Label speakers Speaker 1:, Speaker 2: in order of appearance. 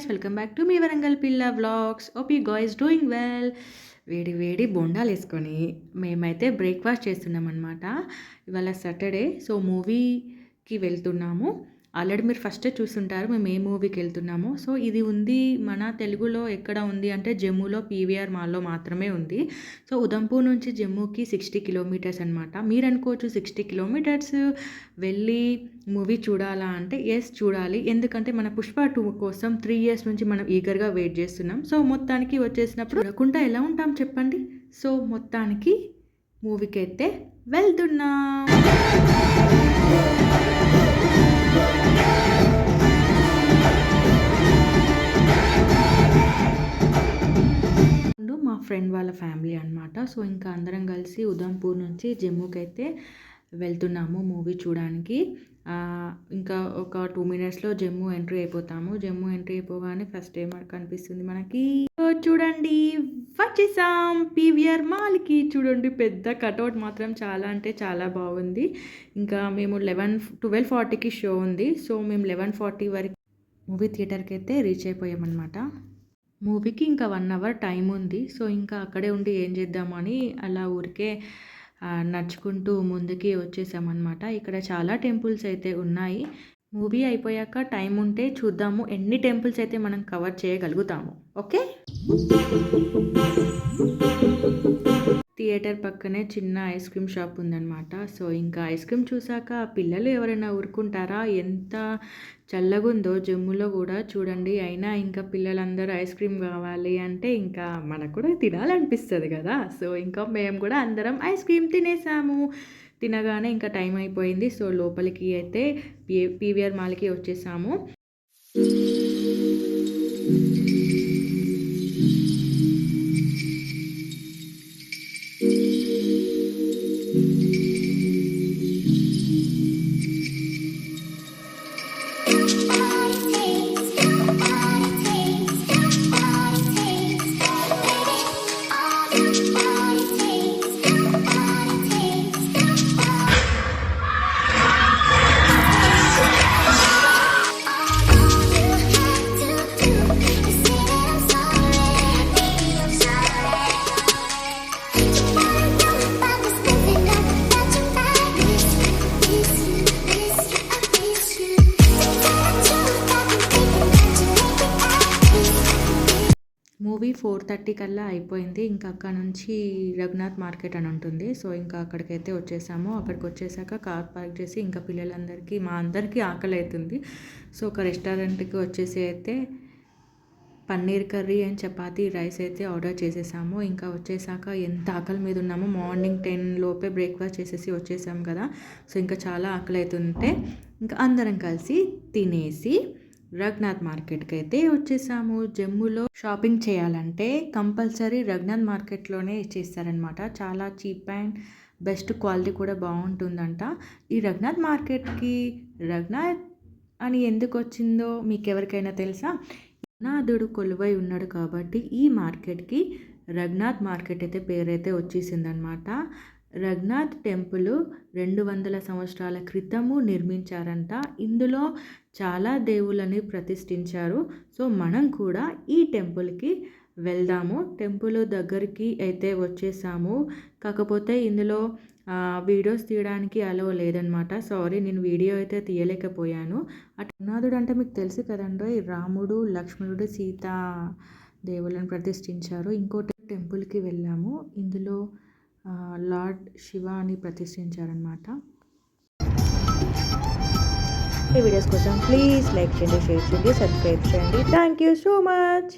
Speaker 1: Guys welcome back to మీ వరంగల్ పిల్ల vlogs hope guys doing well వేడి వేడి బొండాలు వేసుకొని మేమైతే బ్రేక్ఫాస్ట్ చేస్తున్నాం అనమాట ఇవాళ సాటర్డే సో మూవీకి వెళ్తున్నాము. ఆల్రెడీ మీరు ఫస్టే చూసుంటారు మేము ఏ మూవీకి వెళ్తున్నాము. సో ఇది ఉంది మన తెలుగులో ఎక్కడ ఉంది అంటే జమ్మూలో పీవీఆర్ మాల్లో మాత్రమే ఉంది. సో ఉదంపూర్ నుంచి జమ్మూకి సిక్స్టీ కిలోమీటర్స్ అనమాట మీరు అనుకోవచ్చు సిక్స్టీ కిలోమీటర్స్ వెళ్ళి మూవీ చూడాలా అంటే ఎస్ చూడాలి. ఎందుకంటే మన పుష్ప టూ కోసం త్రీ ఇయర్స్ నుంచి మనం ఈగర్గా వెయిట్ చేస్తున్నాం. సో మొత్తానికి వచ్చేసినప్పుడు చూడకుండా ఎలా ఉంటాం చెప్పండి? సో మొత్తానికి మూవీకి అయితే వెళ్తున్నాం. మా ఫ్రెండ్ వాళ్ళ ఫ్యామిలీ అనమాట సో ఇంకా అందరం కలిసి ఉదంపూర్ నుంచి జమ్మూకి అయితే వెళ్తున్నాము మూవీ చూడడానికి. ఇంకా ఒక టూ మినిట్స్లో జమ్మూ ఎంట్రీ అయిపోతాము. జమ్మూ ఎంట్రీ అయిపోగానే ఫస్ట్ ఏం కనిపిస్తుంది మనకి? చూడండి వచ్చేసాం. పీవీఆర్ మాల్కి. చూడండి పెద్ద కటౌట్ మాత్రం చాలా అంటే చాలా బాగుంది. ఇంకా మేము లెవెన్ ట్వెల్వ్ ఫార్టీకి షో ఉంది. సో మేము లెవెన్ ఫార్టీ వరకు మూవీ థియేటర్కి అయితే రీచ్ అయిపోయామన్నమాట. మూవీకి ఇంకా వన్ అవర్ టైం ఉంది. సో ఇంకా అక్కడే ఉండి ఏం చేద్దామని అలా ఊరికే నడుచుకుంటూ ముందుకి వచ్చేసామన్నమాట. ఇక్కడ చాలా టెంపుల్స్ అయితే ఉన్నాయి. మూవీ అయిపోయాక టైం ఉంటే చూద్దాము. ఎన్ని టెంపుల్స్ అయితే మనం కవర్ చేయగలుగుతాము. ఓకే? థియేటర్ పక్కనే చిన్న ఐస్ క్రీమ్ షాప్ ఉందన్నమాట. సో ఇంకా ఐస్ క్రీమ్ చూసాక పిల్లలు ఎవరైనా ఊరుకుంటారా? ఎంత చల్లగుందో జమ్ములో కూడా చూడండి. అయినా ఇంకా పిల్లలందరూ ఐస్ క్రీమ్ కావాలి అంటే ఇంకా మనకు కూడా తినాలనిపిస్తుంది కదా. సో ఇంకా మేము కూడా అందరం ఐస్ క్రీమ్ తినేసాము. తినగానే ఇంకా టైం అయిపోయింది. సో లోపలికి అయితే పి పీవీఆర్ మాల్కి వచ్చేసాము. ఫోర్ థర్టీ కల్లా అయిపోయింది. ఇంకా అక్కడ నుంచి రఘునాథ్ మార్కెట్ అని ఉంటుంది. సో ఇంకా అక్కడికైతే వచ్చేసాము. అక్కడికి వచ్చేసాక కార్ పార్క్ చేసి ఇంకా పిల్లలందరికీ మా అందరికీ ఆకలి అవుతుంది. సో ఒక రెస్టారెంట్కి వచ్చేసి అయితే paneer curry and chapati rice అయితే ఆర్డర్ చేసేసాము. ఇంకా వచ్చేసాక ఎంత ఆకలి మీద ఉన్నామో మార్నింగ్ టెన్ లోపే బ్రేక్ఫాస్ట్ చేసేసి వచ్చేసాం కదా. సో ఇంకా చాలా ఆకలి అవుతుంటే ఇంకా అందరం కలిసి తినేసి రఘునాథ్ మార్కెట్కి అయితే వచ్చేసాము. జమ్మూలో షాపింగ్ చేయాలంటే కంపల్సరీ రఘునాథ్ మార్కెట్లోనే చేస్తారనమాట చాలా చీప్ అండ్ బెస్ట్ క్వాలిటీ కూడా బాగుంటుందంట. ఈ రఘునాథ్ మార్కెట్కి రఘునాథ్ అని ఎందుకు వచ్చిందో మీకు ఎవరికైనా తెలుసా? నాథుడు కొలువై ఉన్నాడు కాబట్టి ఈ మార్కెట్కి రఘునాథ్ మార్కెట్ అయితే పేరైతే వచ్చేసిందనమాట రఘునాథ్ టెంపుల్ రెండు వందల సంవత్సరాల క్రితము నిర్మించారంట. ఇందులో చాలా దేవుళ్ళని ప్రతిష్ఠించారు. సో మనం కూడా ఈ టెంపుల్కి వెళ్దాము. టెంపుల్ దగ్గరికి అయితే వచ్చేసాము. కాకపోతే ఇందులో వీడియోస్ తీయడానికి అలో లేదనమాట సారీ నేను వీడియో అయితే తీయలేకపోయాను. అటునాథుడు అంటే మీకు తెలుసు కదండి రాముడు లక్ష్మణుడు సీత దేవుళ్ళని ప్రతిష్ఠించారు. ఇంకోటి టెంపుల్కి వెళ్ళాము. ఇందులో లార్డ్ శివ అని ప్రతిష్ఠించారనమాట ఈ వీడియోస్ కోసం ప్లీజ్ లైక్ చేయండి షేర్ చేయండి సబ్స్క్రైబ్ చేయండి. Thank you so much